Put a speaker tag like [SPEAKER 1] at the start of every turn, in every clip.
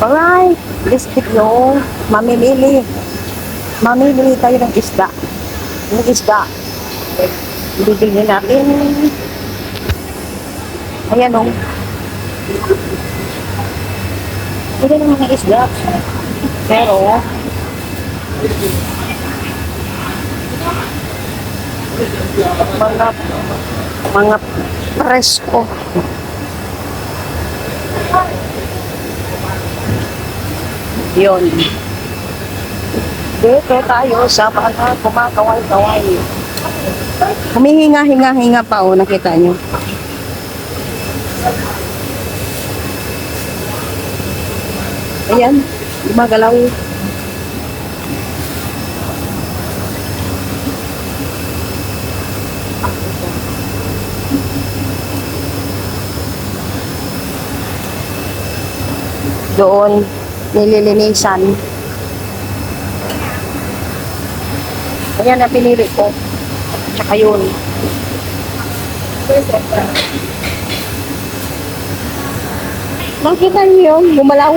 [SPEAKER 1] Alright, this video, mamimili. Mamimili tayo ng isda. Ng isda. Bibili natin. Ayan o. Bili ng mga isda. Pero, mga mga presko. Yun. Dito tayo sa mga kumakaway-kaway. Humihinga-hinga-hinga pa oh, nakita nyo. Ayan, gumagalaw. Doon, nililinisan. Ayan na pinili ko. Tsaka yun. Nakita niyo yun? Gumalaw.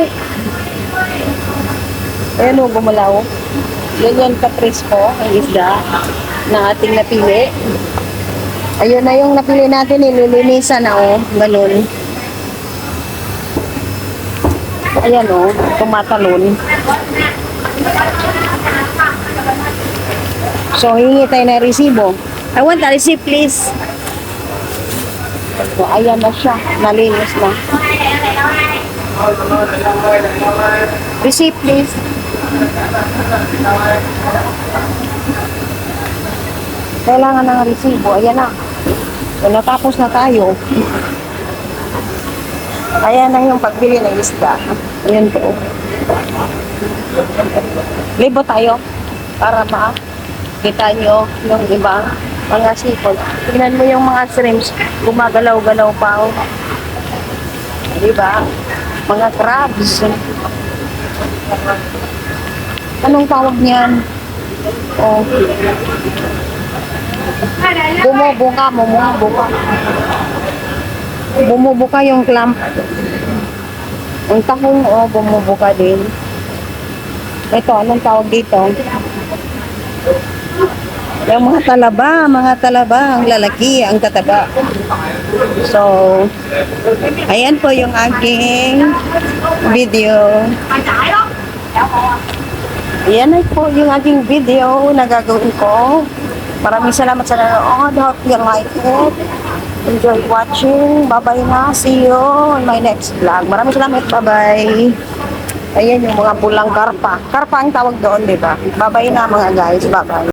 [SPEAKER 1] Ayan o, gumalaw. Ganyan ka-presko ang isda na ating napili. Ayun na yung napili natin, nililinisan na o. Ganun. Ayan o, tumatalon. So, hingi tayo ng resibo. I want a receipt, please. So, ayan na siya. Nalinis na. Receipt, please. Kailangan ng resibo. Ayan na. So, natapos na tayo. Ayan na yung pagbili ng isda. Ayan po. Libo tayo para ma kita nyo yung iba mga sipon. Tingnan mo yung mga shrimps, gumagalaw-galaw pa. Oh. Diba? Mga crabs. Anong tawag niyan? Oh. Bumubuka, bumubuka. Bumubuka yung clamp. Ang tahong, oh, bumubuka din. Ito, anong tawag dito? Yung mga talaba, mga talaba, ang lalaki, ang tataba. So, ayan po yung aking video. Ayan na po yung aking video na gagawin ko. Maraming salamat sa nanonood. Hope you like it. Enjoy watching. Bye-bye na. See you on my next vlog. Maraming salamat. Bye-bye. Ayan yung mga pulang karpa. Karpa ang tawag doon, di ba? Bye-bye na mga guys. Bye-bye.